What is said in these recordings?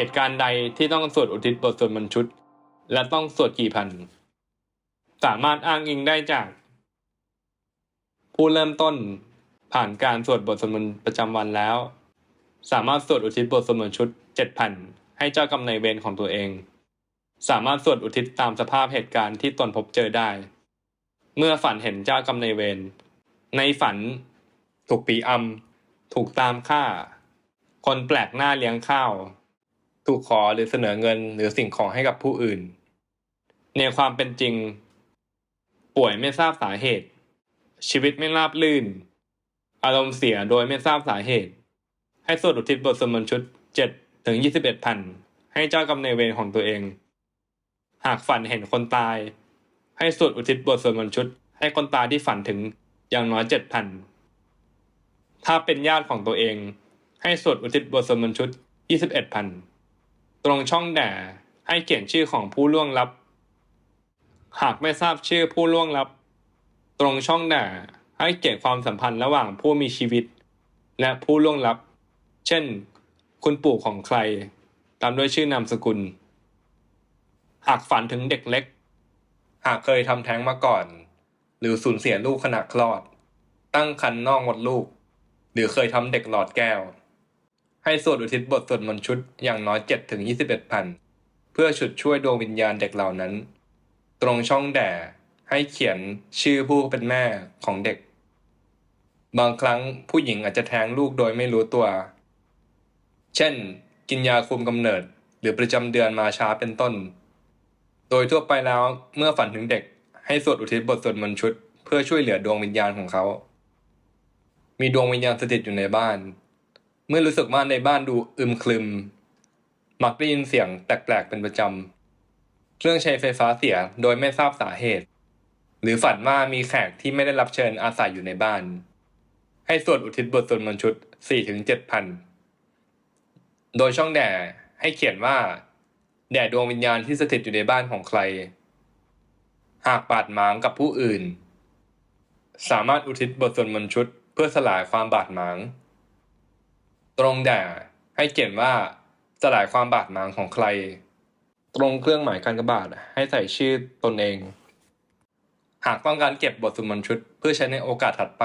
เหตุการณ์ใดที่ต้องสวดอุทิศบทสวดมนต์ชุด และต้องสวดกี่พัน สามารถอ้างอิงได้จาก ผู้เริ่มต้นผ่านการสวดบทสวดมนต์ประจำวันแล้ว สามารถสวดอุทิศบทสวดมนต์ชุดเจ็ดพันให้เจ้ากรรมนายเวรของตัวเอง สามารถสวดอุทิศตามสภาพเหตุการณ์ที่ตนพบเจอได้ เมื่อฝันเห็นเจ้ากรรมนายเวรในฝัน ถูกปีอำถูกตามฆ่า คนแปลกหน้าเลี้ยงข้าว ถูกขอหรือเสนอเงินหรือสิ่งของให้กับผู้อื่น ในความเป็นจริง ป่วยไม่ทราบสาเหตุ ชีวิตไม่ราบลื่น อารมณ์เสียโดยไม่ทราบสาเหตุ ให้สวดอุทิศบทสวดมนต์ชุดเจ็ดถึงยี่สิบเอ็ดพันให้เจ้ากรรมในเวรของตัวเอง หากฝันเห็นคนตาย ให้สวดอุทิศบทสวดมนต์ชุด ให้คนตายที่ฝันถึงอย่างน้อยเจ็ดพันถ้าเป็นญาติของตัวเอง ให้สวดอุทิศบทสวดมนต์ชุดยี่สิบเอ็ดพัน ตรงช่องแด่ให้เขียนชื่อของผู้ล่วงลับ หากไม่ทราบชื่อผู้ล่วงลับ ตรงช่องแด่ให้เขียนความสัมพันธ์ระหว่างผู้มีชีวิต และผู้ล่วงลับ เช่น คุณปู่ของใคร ตามด้วยชื่อนามสกุล หากฝันถึงเด็กเล็ก หากเคยทำแท้งมาก่อน หรือสูญเสียลูกขณะคลอด ตั้งครรภ์นอกมดลูก หรือเคยทำเด็กหลอดแก้ว ให้สวดอุทิศบทสวดมนต์ชุดอย่างน้อยเจ็ดถึงยี่สิบเอ็ดพันเพื่อฉุดช่วยดวงวิญญาณเด็กเหล่านั้น ตรงช่องแด่ให้เขียนชื่อผู้เป็นแม่ของเด็ก บางครั้งผู้หญิงอาจจะแท้งลูกโดยไม่รู้ตัว เช่น กินยาคุมกำเนิดหรือประจำเดือนมาช้าเป็นต้น โดยทั่วไปแล้วเมื่อฝันถึงเด็ก ให้สวดอุทิศบทสวดมนต์ชุด เพื่อช่วยเหลือดวงวิญญาณของเขา มีดวงวิญญาณสถิตอยู่ในบ้าน เมื่อรู้สึกว่าในบ้านดูอึมครึม มักได้ยินเสียงแปลกๆเป็นประจำ เครื่องใช้ไฟฟ้าเสียโดยไม่ทราบสาเหตุ หรือฝันว่ามีแขกที่ไม่ได้รับเชิญอาศัยอยู่ในบ้าน ให้สวดอุทิศบทสวดมนต์ชุด 4-7พัน โดยช่องแด่ให้เขียนว่า แด่ดวงวิญญาณที่สถิตอยู่ในบ้านของใคร หากบาดหมางกับผู้อื่น สามารถอุทิศบทสวดมนต์ชุด เพื่อสลายความบาดหมาง ตรงแด่ให้เขียนว่าสลายความบาดหมางของใคร ตรงเครื่องหมายการกระบาดให้ใส่ชื่อตนเอง หากต้องการเก็บบทสวดมนต์ชุด เพื่อใช้ในโอกาสถัดไป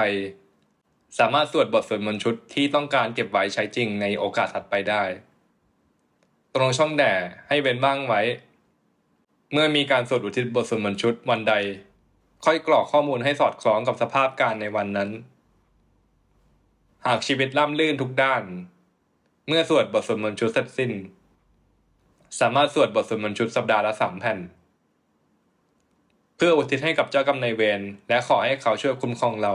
สามารถสวดบทสวดมนต์ชุดที่ต้องการเก็บไว้ใช้จริงในโอกาสถัดไปได้ ตรงช่องแด่ให้เว้นว่างไว้ เมื่อมีการสวดอุทิศบทสวดมนต์ชุดวันใด ค่อยกรอกข้อมูลให้สอดคล้องกับสภาพการในวันนั้น หากชีวิตล่ำลื่นทุกด้าน เมื่อสวดบทสวดมนต์ชุดเสร็จสิ้น สามารถสวดบทสวดมนต์ชุดสัปดาห์ละสามแผ่น เพื่ออุทิศให้กับเจ้ากรรมนายเวรและขอให้เขาช่วยคุ้มครองเรา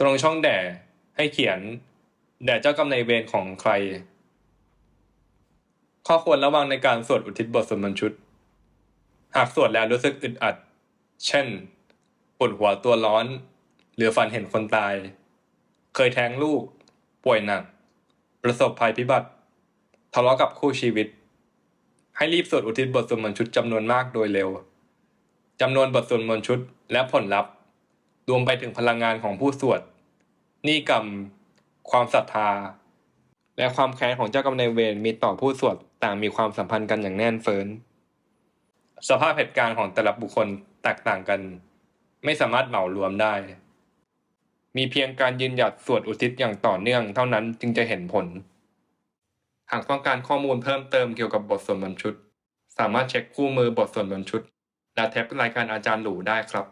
ตรงช่องแด่ให้เขียน แด่เจ้ากรรมนายเวรของใคร ข้อควรระวังในการสวดอุทิศบทสวดมนต์ชุด หากสวดแล้วรู้สึกอึดอัด เช่นปวดหัวตัวร้อน หรือฝันเห็นคนตาย เคยแท้งลูก ป่วยหนัก ประสบภัยพิบัติ ทะเลาะกับคู่ชีวิต ให้รีบสวดอุทิศบทสวดมนต์ชุดจำนวนมากโดยเร็วจำนวนบทสวดมนต์ชุดและผลลัพธ์ รวมไปถึงพลังงานของผู้สวดนิกรรม ความศรัทธา และความแค้นของเจ้ากรรมนายเวรมีต่อผู้สวดต่างมีความสัมพันธ์กันอย่างแน่นเฟ้นสภาพเหตุการณ์ของแต่ละบุคคลแตกต่างกัน ไม่สามารถเหมารวมได้ มีเพียงการยืนหยัดสวดอุทิศอย่างต่อเนื่องเท่านั้นจึงจะเห็นผล หากต้องการข้อมูลเพิ่มเติมเกี่ยวกับบทสวดมนต์ชุด สามารถเช็คคู่มือบทสวดมนต์ชุด และแท็บรายการอาจารย์หลูได้ครับ